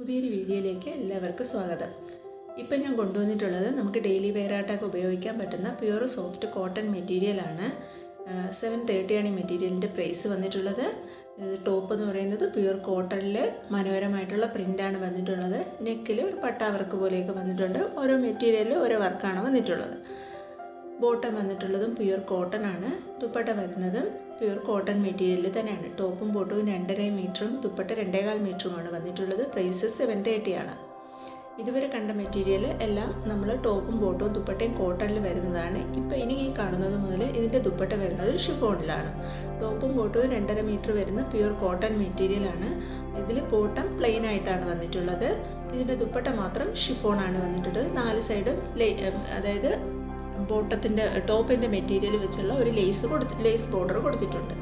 പുതിയൊരു വീഡിയോയിലേക്ക് എല്ലാവർക്കും സ്വാഗതം. ഇപ്പം ഞാൻ കൊണ്ടുവന്നിട്ടുള്ളത് നമുക്ക് ഡെയിലി വെയറായിട്ടൊക്കെ ഉപയോഗിക്കാൻ പറ്റുന്ന പ്യുവർ സോഫ്റ്റ് കോട്ടൺ മെറ്റീരിയലാണ് സെവൻ തേർട്ടിയാണ് ഈ മെറ്റീരിയലിന്റെ പ്രൈസ് വന്നിട്ടുള്ളത്. ടോപ്പ് എന്ന് പറയുന്നത് പ്യുവർ കോട്ടണിൽ മനോഹരമായിട്ടുള്ള പ്രിന്റാണ് വന്നിട്ടുള്ളത്. നെക്കിൽ ഒരു പട്ടാ വർക്ക് പോലെയൊക്കെ വന്നിട്ടുണ്ട്. ഓരോ മെറ്റീരിയലിൽ ഓരോ വർക്കാണ് വന്നിട്ടുള്ളത്. ബോട്ടം വന്നിട്ടുള്ളതും പ്യുർ കോട്ടൺ ആണ്. ദുപ്പട്ട വരുന്നതും പ്യുർ കോട്ടൺ മെറ്റീരിയലിൽ തന്നെയാണ്. ടോപ്പും ബോട്ടവും രണ്ടര മീറ്ററും ദുപ്പട്ട രണ്ടേകാൽ മീറ്ററുമാണ് വന്നിട്ടുള്ളത്. പ്രൈസ് സെവൻ തേർട്ടി ആണ്. ഇതുവരെ കണ്ട മെറ്റീരിയൽ എല്ലാം നമ്മൾ ടോപ്പും ബോട്ടവും ദുപ്പട്ടയും കോട്ടണിൽ വരുന്നതാണ്. ഇപ്പോൾ ഇനി ഈ കാണുന്നത് മുതൽ ഇതിന്റെ ദുപ്പട്ട വരുന്നത് ഒരു ഷിഫോണിലാണ് ടോപ്പും ബോട്ടവും രണ്ടര മീറ്റർ വരുന്ന പ്യുർ കോട്ടൺ മെറ്റീരിയലാണ് ഇതിൽ ബോട്ടം പ്ലെയിൻ ആയിട്ടാണ് വന്നിട്ടുള്ളത്. ഇതിന്റെ ദുപ്പട്ട മാത്രം ഷിഫോണാണ് വന്നിട്ടുള്ളത്. നാല് സൈഡും അതായത് ബോട്ടത്തിന്റെ ടോപ്പിന്റെ മെറ്റീരിയൽ വെച്ചുള്ള ഒരു ലേസ് കൊടുത്ത് ലേസ് ബോർഡർ കൊടുത്തിട്ടുണ്ട്.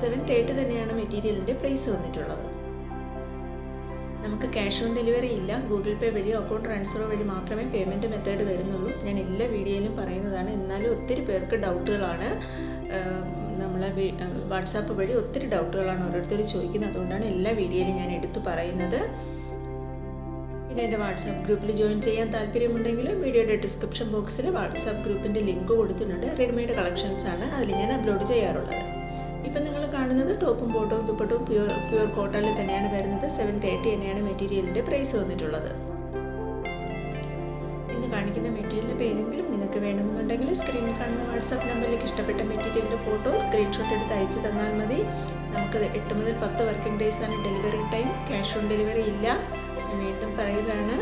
സെവൻ തേർട്ടി തന്നെയാണ് മെറ്റീരിയലിന്റെ പ്രൈസ് വന്നിട്ടുള്ളത്. നമുക്ക് ക്യാഷ് ഓൺ ഡെലിവറി ഇല്ല. ഗൂഗിൾ പേ വഴിയോ അക്കൗണ്ട് ട്രാൻസ്ഫർ വഴി മാത്രമേ പേയ്മെന്റ് മെത്തേഡ് വരുന്നുള്ളൂ. ഞാൻ എല്ലാ വീഡിയോയിലും പറയുന്നതാണ്. എന്നാലും ഒത്തിരി പേർക്ക് ഡൗട്ടുകളാണ് നമ്മളെ വാട്സാപ്പ് വഴി ഒത്തിരി ഡൗട്ടുകളാണ് ഓരോരുത്തർ ചോദിക്കുന്നത്. അതുകൊണ്ടാണ് എല്ലാ വീഡിയോയിലും ഞാൻ എടുത്തു പറയുന്നത്. പിന്നെ എന്റെ വാട്സാപ്പ് ഗ്രൂപ്പിൽ ജോയിൻ ചെയ്യാൻ താല്പര്യമുണ്ടെങ്കിൽ വീഡിയോയുടെ ഡിസ്ക്രിപ്ഷൻ ബോക്സിൽ വാട്സാപ്പ് ഗ്രൂപ്പിന്റെ ലിങ്ക് കൊടുത്തിട്ടുണ്ട്. റെഡിമെയ്ഡ് കളക്ഷൻസ് ആണ് അതിൽ ഞാൻ അപ്ലോഡ് ചെയ്യാറുള്ളത്. ഇപ്പം നിങ്ങൾ കാണുന്നത് ടോപ്പും ബോട്ടവും ദുപ്പട്ടും പ്യൂർ പ്യൂർ കോട്ടണിൽ തന്നെയാണ് വരുന്നത്. സെവൻ തേർട്ടി തന്നെയാണ് മെറ്റീരിയലിന്റെ പ്രൈസ് വന്നിട്ടുള്ളത്. ഇന്ന് കാണിക്കുന്ന മെറ്റീരിയലിപ്പോൾ ഏതെങ്കിലും നിങ്ങൾക്ക് വേണമെന്നുണ്ടെങ്കിൽ സ്ക്രീനിൽ കാണുന്ന വാട്സാപ്പ് നമ്പറിലേക്ക് ഇഷ്ടപ്പെട്ട മെറ്റീരിയലിന്റെ ഫോട്ടോ സ്ക്രീൻഷോട്ട് എടുത്ത് അയച്ചു തന്നാൽ മതി. നമുക്ക് എട്ട് മുതൽ പത്ത് working ഡേയ്സാണ് delivery time. Cash on delivery ഇല്ല. വീണ്ടും പറയുകയാണ്.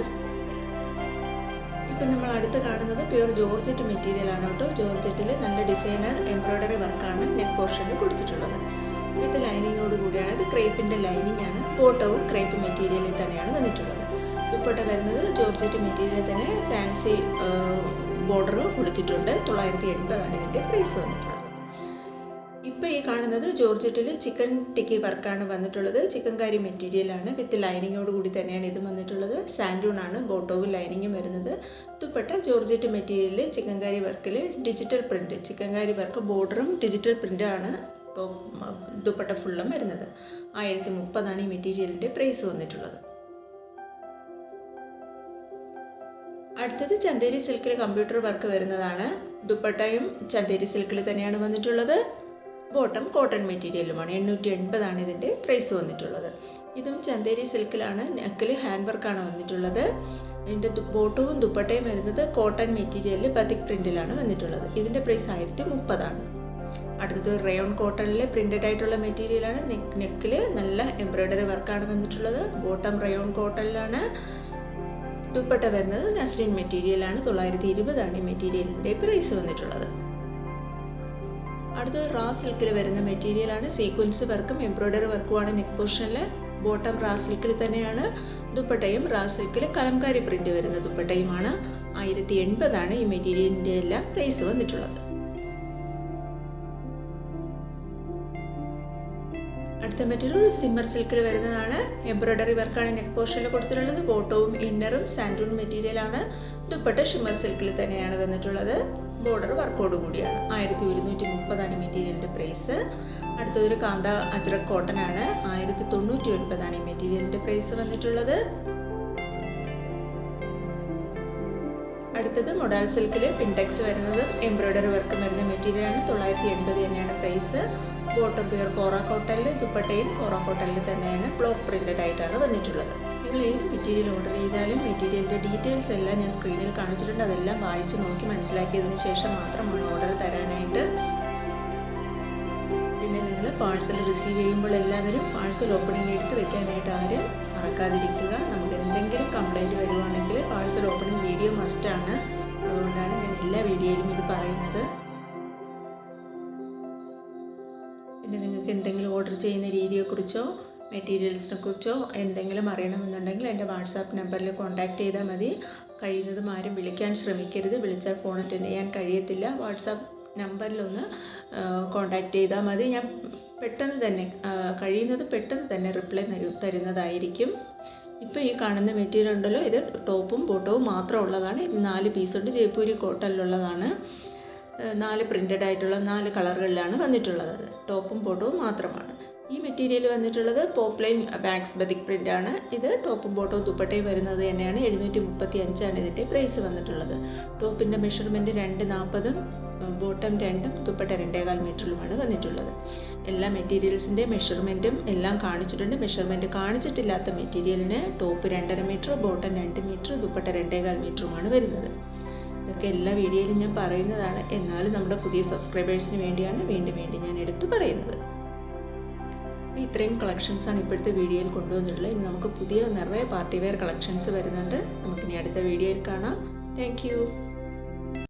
ഇപ്പം നമ്മൾ അടുത്ത് കാണുന്നത് പ്യുവർ ജോർജറ്റ് മെറ്റീരിയൽ ആണ് കേട്ടോ. ജോർജറ്റിൽ നല്ല ഡിസൈനർ എംബ്രോയ്ഡറി വർക്കാണ് നെക്ക് പോർഷനിൽ കൊടുത്തിട്ടുള്ളത്. വിത്ത് ലൈനിങ്ങോട് കൂടിയാണ്. ഇത് ക്രേപ്പിന്റെ ലൈനിങ് ആണ്. ബോട്ടവും ക്രേപ്പ് മെറ്റീരിയലിൽ തന്നെയാണ് വന്നിട്ടുള്ളത്. ദുപ്പട്ട വരുന്നത് ജോർജറ്റ് മെറ്റീരിയൽ തന്നെ ഫാൻസി ബോർഡർ കൊടുത്തിട്ടുണ്ട്. തൊള്ളായിരത്തി എൺപതാണ് ഇതിന്റെ പ്രൈസ് വന്നിട്ടുള്ളത്. ഇപ്പോൾ ഈ കാണുന്നത് ജോർജറ്റിൽ ചിക്കൻ ടിക്കി വർക്കാണ് വന്നിട്ടുള്ളത്. ചിക്കൻ കാരി മെറ്റീരിയലാണ് വിത്ത് ലൈനിങ്ങോട് കൂടി തന്നെയാണ് ഇത് വന്നിട്ടുള്ളത്. സാൻഡൂൺ ആണ്. ബോട്ടോവും ലൈനിങ്ങും വരുന്നത്. ദുപ്പട്ട ജോർജറ്റ് മെറ്റീരിയലിൽ ചിക്കൻ കാരി വർക്കിൽ digital print chikankari work ബോർഡറും ഡിജിറ്റൽ പ്രിന്റാണ് ദുപ്പട്ട ഫുള്ളും വരുന്നത്. ആയിരത്തി മുപ്പതാണ് ഈ മെറ്റീരിയലിന്റെ പ്രൈസ് വന്നിട്ടുള്ളത്. അടുത്തത് ചന്തേരി സിൽക്കിൽ കമ്പ്യൂട്ടർ വർക്ക് വരുന്നതാണ്. ദുപ്പട്ടയും ചന്തേരി സിൽക്കിൽ തന്നെയാണ് വന്നിട്ടുള്ളത്. ബോട്ടം കോട്ടൺ മെറ്റീരിയലുമാണ്. എണ്ണൂറ്റി എൺപതാണ് ഇതിന്റെ പ്രൈസ് വന്നിട്ടുള്ളത്. ഇതും ചന്തേരി സിൽക്കിലാണ് നെക്കിൽ ഹാൻഡ് വർക്കാണ് വന്നിട്ടുള്ളത്. ഇതിന്റെ ബോട്ടവും ദുപ്പട്ടയും വരുന്നത് കോട്ടൺ മെറ്റീരിയലിൽ ബതിക് പ്രിന്റിലാണ് വന്നിട്ടുള്ളത്. ഇതിന്റെ പ്രൈസ് ആയിരത്തി മുപ്പതാണ് അടുത്തത് റയോൺ കോട്ടണിൽ പ്രിന്റഡ് ആയിട്ടുള്ള മെറ്റീരിയലാണ്. നെക്ക് നെക്കിൽ നല്ല എംബ്രോയ്ഡറി വർക്കാണ് വന്നിട്ടുള്ളത്. Bottom rayon കോട്ടണിലാണ്. ദുപ്പട്ട വരുന്നത് നസ്ലിൻ മെറ്റീരിയലാണ്. തൊള്ളായിരത്തി ഇരുപതാണ് ഈ മെറ്റീരിയലിന്റെ പ്രൈസ് വന്നിട്ടുള്ളത്. അടുത്തത് റാ സിൽക്കിൽ വരുന്ന മെറ്റീരിയലാണ് സീക്വൻസ് വർക്കും എംബ്രോയ്ഡറി വർക്കുമാണ് നെക്ക് പോർഷനിൽ ബോട്ടം റാ സിൽക്കിൽ തന്നെയാണ്. ദുപ്പട്ടയും റാ സിൽക്കിൽ കലംകാരി പ്രിന്റ് വരുന്ന ദുപ്പട്ടയുമാണ്. ആയിരത്തി എൺപതാണ് ഈ മെറ്റീരിയലിന്റെ എല്ലാം പ്രൈസ് വന്നിട്ടുള്ളത്. അടുത്ത മെറ്റീരിയൽ സിമ്മർ സിൽക്കിൽ വരുന്നതാണ്. എംബ്രോയ്ഡറി വർക്കാണ് നെക്ക് പോർഷനിൽ കൊടുത്തിട്ടുള്ളത്. ബോട്ടവും ഇന്നറും സാൻഡൂൺ മെറ്റീരിയലാണ് ദുപ്പട്ട ഷിമ്മർ സിൽക്കിൽ തന്നെയാണ് വന്നിട്ടുള്ളത്. ബോർഡർ വർക്കോട് കൂടിയാണ്. ആയിരത്തി ഒരുന്നൂറ്റി മുപ്പതാണ് മെറ്റീരിയലിന്റെ പ്രൈസ് അടുത്തതൊരു കാന്ത അജ്രക് കോട്ടൺ ആണ്. ആയിരത്തി തൊണ്ണൂറ്റി ഒൻപതാണ് ഈ മെറ്റീരിയലിന്റെ പ്രൈസ് വന്നിട്ടുള്ളത്. അടുത്തത് മൊഡാൽ സിൽക്കിൽ പിൻടെക്സ് വരുന്നതും എംബ്രോയ്ഡറി വർക്ക് വരുന്ന മെറ്റീരിയലാണ് തൊള്ളായിരത്തി എൺപത് തന്നെയാണ് പ്രൈസ് ബോട്ടം പ്യുവർ കോറ ദുപ്പട്ടയും കോറ തന്നെയാണ് ബ്ലോക്ക് പ്രിന്റഡ് ആയിട്ടാണ് വന്നിട്ടുള്ളത്. നിങ്ങൾ ഏത് മെറ്റീരിയൽ ഓർഡർ ചെയ്താലും മെറ്റീരിയലിന്റെ ഡീറ്റെയിൽസ് എല്ലാം ഞാൻ സ്ക്രീനിൽ കാണിച്ചിട്ടുണ്ട്. അതെല്ലാം വായിച്ച് നോക്കി മനസ്സിലാക്കിയതിന് ശേഷം മാത്രമാണ് ഓർഡർ തരാനായിട്ട്. പിന്നെ നിങ്ങൾ പാഴ്സൽ റിസീവ് ചെയ്യുമ്പോൾ എല്ലാവരും പാഴ്സൽ ഓപ്പണിംഗ് എടുത്ത് വെക്കാനായിട്ട് ആരും മറക്കാതിരിക്കുക. നമുക്ക് എന്തെങ്കിലും കംപ്ലൈന്റ് വരുവാണെങ്കിൽ പാഴ്സൽ ഓപ്പണിംഗ് വീഡിയോ മസ്റ്റാണ് അതുകൊണ്ടാണ് ഞാൻ എല്ലാ വീഡിയോയിലും ഇത് പറയുന്നത്. പിന്നെ നിങ്ങൾക്ക് എന്തെങ്കിലും ഓർഡർ ചെയ്യുന്ന രീതിയെക്കുറിച്ചോ മെറ്റീരിയൽസിനെ കുറിച്ചോ എന്തെങ്കിലും അറിയണമെന്നുണ്ടെങ്കിൽ എന്റെ വാട്സാപ്പ് നമ്പറിൽ കോൺടാക്റ്റ് ചെയ്താൽ മതി. കഴിയുന്നതും ആരും വിളിക്കാൻ ശ്രമിക്കരുത്. വിളിച്ചാൽ ഫോൺ അറ്റൻഡ് ചെയ്യാൻ കഴിയത്തില്ല. വാട്സാപ്പ് നമ്പറിലൊന്ന് കോൺടാക്റ്റ് ചെയ്താൽ മതി. ഞാൻ പെട്ടെന്ന് തന്നെ കഴിയുന്നത് പെട്ടെന്ന് തന്നെ റിപ്ലൈ തരുന്നതായിരിക്കും. ഇപ്പോൾ ഈ കാണുന്ന മെറ്റീരിയൽ ഉണ്ടല്ലോ ഇത് ടോപ്പും ബോട്ടവും മാത്രം ഉള്ളതാണ്. ഇത് നാല് പീസുണ്ട് ജയ്പൂരി കോട്ടണിലുള്ളതാണ് നാല് പ്രിന്റഡ് ആയിട്ടുള്ള നാല് കളറുകളിലാണ് വന്നിട്ടുള്ളത്. ടോപ്പും ബോട്ടവും മാത്രമാണ്. ഈ മെറ്റീരിയൽ വന്നിട്ടുള്ളത് പോപ്ലൈൻ ബാക്സ് ബതിക് പ്രിന്റ് ആണ്. ഇത് ടോപ്പും ബോട്ടവും ദുപ്പട്ടയും വരുന്നത് തന്നെയാണ്. എഴുന്നൂറ്റി മുപ്പത്തി അഞ്ചാണ് ഇതിന്റെ പ്രൈസ് വന്നിട്ടുള്ളത്. ടോപ്പിന്റെ മെഷർമെന്റ് രണ്ട് നാൽപ്പതും ബോട്ടം രണ്ടും ദുപ്പട്ട രണ്ടേകാൽ മീറ്ററിലുമാണ് വന്നിട്ടുള്ളത്. എല്ലാ മെറ്റീരിയൽസിന്റെ മെഷർമെന്റും എല്ലാം കാണിച്ചിട്ടുണ്ട്. മെഷർമെന്റ് കാണിച്ചിട്ടില്ലാത്ത മെറ്റീരിയലിന് ടോപ്പ് രണ്ടര മീറ്റർ ബോട്ടം രണ്ട് മീറ്റർ ദുപ്പട്ട രണ്ടേകാൽ മീറ്ററുമാണ് വരുന്നത്. ഇതൊക്കെ എല്ലാ വീഡിയോയിലും ഞാൻ പറയുന്നതാണ്. എന്നാലും നമ്മുടെ പുതിയ സബ്സ്ക്രൈബേഴ്സിന് വേണ്ടിയാണ് വീണ്ടും വീണ്ടും ഞാൻ എടുത്തു പറയുന്നത്. അപ്പോൾ ഇത്രയും കളക്ഷൻസാണ് ഇപ്പോഴത്തെ വീഡിയോയിൽ കൊണ്ടുവന്നിട്ടുള്ളത്. ഇനി നമുക്ക് പുതിയ നിറയെ പാർട്ടി വെയർ കളക്ഷൻസ് വരുന്നുണ്ട്. നമുക്കിനി അടുത്ത വീഡിയോയിൽ കാണാം. താങ്ക്